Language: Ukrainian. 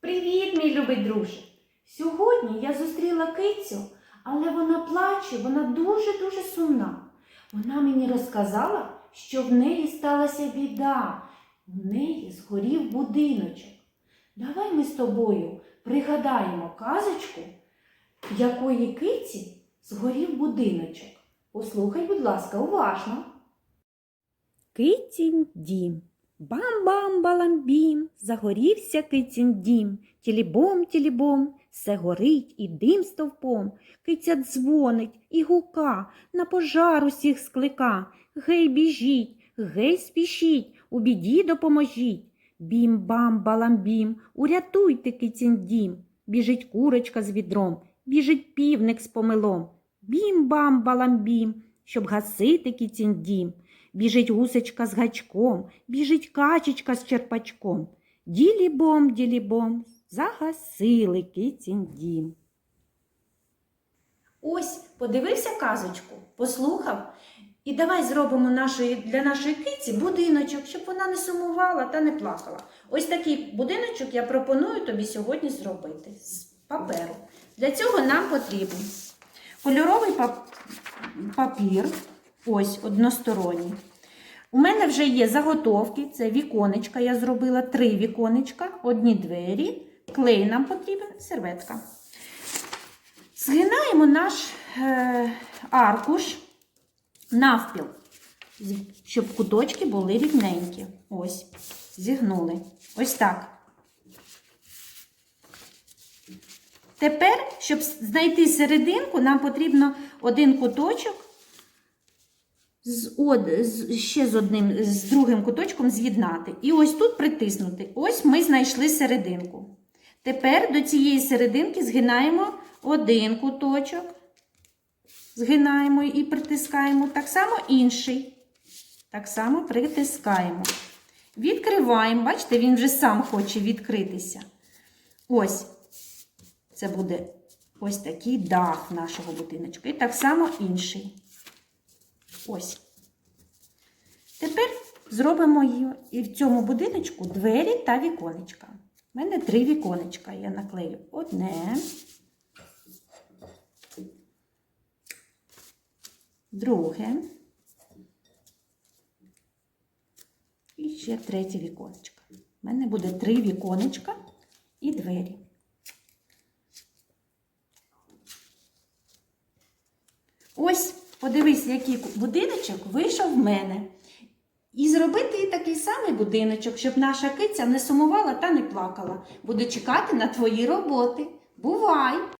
Привіт, мій любий друже! Сьогодні я зустріла кицю, але вона плаче, вона дуже-дуже сумна. Вона мені розказала, що в неї сталася біда. В неї згорів будиночок. Давай ми з тобою пригадаємо казочку, в якої киці згорів будиночок. Послухай, будь ласка, уважно. Кицін дім. Бам-бам-баламбім, загорівся кицін дім. Тілібом, тілібом, все горить і дим стовпом. Киця дзвонить і гука, на пожар усіх склика. Гей, біжіть, гей, спішіть, у біді допоможіть. Бім-бам-баламбім, урятуйте кицін дім. Біжить курочка з відром, біжить півник з помилом. Бім-бам-баламбім, щоб гасити кицін дім. Біжить гусечка з гачком, біжить качечка з черпачком. Ділібом, ділібом, загасили кицін дім. Ось подивився казочку, послухав. І давай зробимо нашої, для нашої киці будиночок, щоб вона не сумувала та не плакала. Ось такий будиночок я пропоную тобі сьогодні зробити з паперу. Для цього нам потрібен кольоровий пап- папір, ось односторонній. У мене вже є заготовки, це віконечка. Я зробила три віконечка, одні двері, клей нам потрібен, серветка. Згинаємо наш е, аркуш навпіл, щоб куточки були рівненькі. Ось, зігнули. Ось так. Тепер, щоб знайти серединку, нам потрібно один куточок з, од, з, ще з одним, з другим куточком з'єднати. І ось тут притиснути. Ось ми знайшли серединку. Тепер до цієї серединки згинаємо один куточок. Згинаємо і притискаємо. Так само інший. Так само притискаємо. Відкриваємо. Бачите, він вже сам хоче відкритися. Ось. Це буде ось такий дах нашого будиночка. І так само інший. Ось. Тепер зробимо і в цьому будиночку двері та віконечка. У мене три віконечка. Я наклею одне, друге. І ще третє віконечко. У мене буде три віконечка і двері. Ось, подивись, який будиночок вийшов в мене. І зробити такий самий будиночок, щоб наша киця не сумувала та не плакала. Буду чекати на твої роботи. Бувай!